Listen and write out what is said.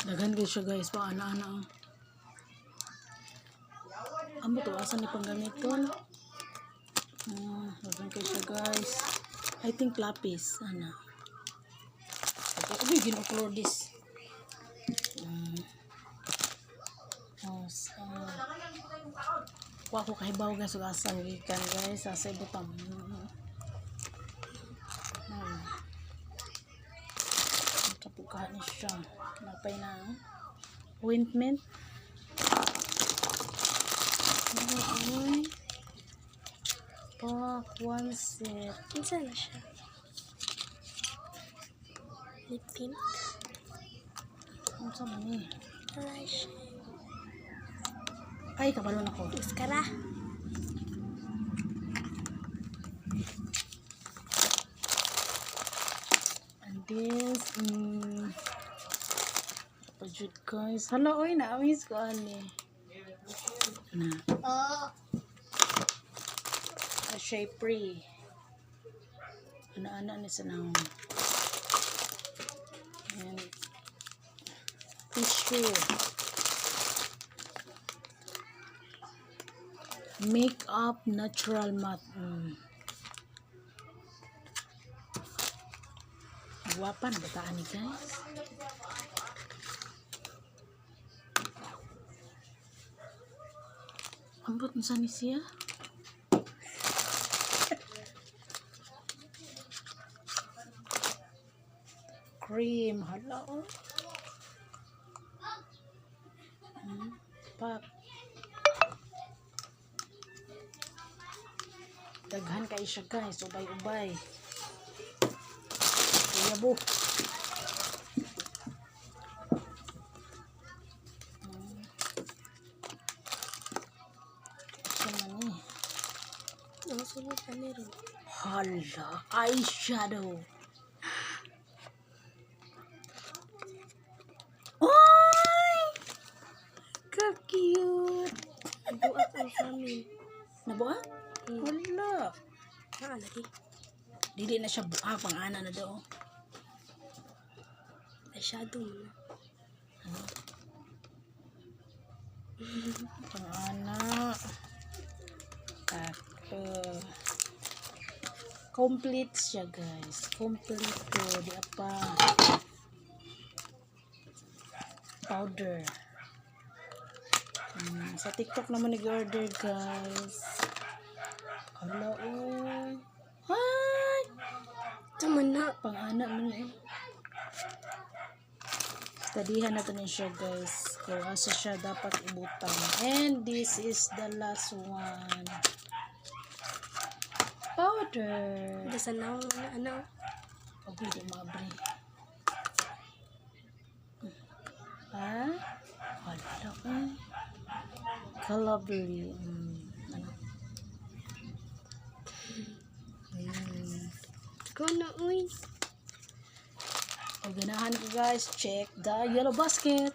Daghan kayo siya guys, pa ana-ana. Amo to, asan ni panggamiton? Ah, daghan kayo siya guys. I think lapis, ana. Uy, gino-color this. Mm. Oh, so, Kuha ko kahibaw guys, ug asa gikan guys, asa ibutam. Hmm. Kapukahan ni siya. Napay na oh. ointment. Oy. Pak, one set. Kinsa na siya? Lip tint? Ano sa man? Wala siya. Ay, kabalon ako. Mascara? And this, mm, pajud guys. Hala, oy, na-miss ko, ani. Na, Oo. a Shapery. Ano-ano ni sa naong. And, tissue. Makeup natural matte. Mm. Guwapa na bataan ni guys. Ambot na ni siya. Cream. Hala oh. Hmm. Pap. Daghan kay siya guys. Ubay-ubay. Yabo. Hmm. Ang sunod na meron. Hala, eyeshadow. Oy! Ka-cute! Buak ang samin. Nabuak? Hmm. Hala. Naa lagi. Dili na siya buak, pang ana na daw. Eyeshadow mo na. Pang ana. Tako. Complete siya guys. Complete to. Di apa. Powder. Hmm, sa TikTok naman nag-order guys. Hala, oh. Hi! Tama na. Pang ana mo eh. Studihan natin niya siya guys. Kung asa siya dapat ibutang. And this is the last one. Powder. Basta na ako na ano. Huwag mo di maabri. Ha? Wala ko. Calabri. Mm. Ano? Mm. Ikaw uy. Pag ganahan ko guys, check the yellow basket.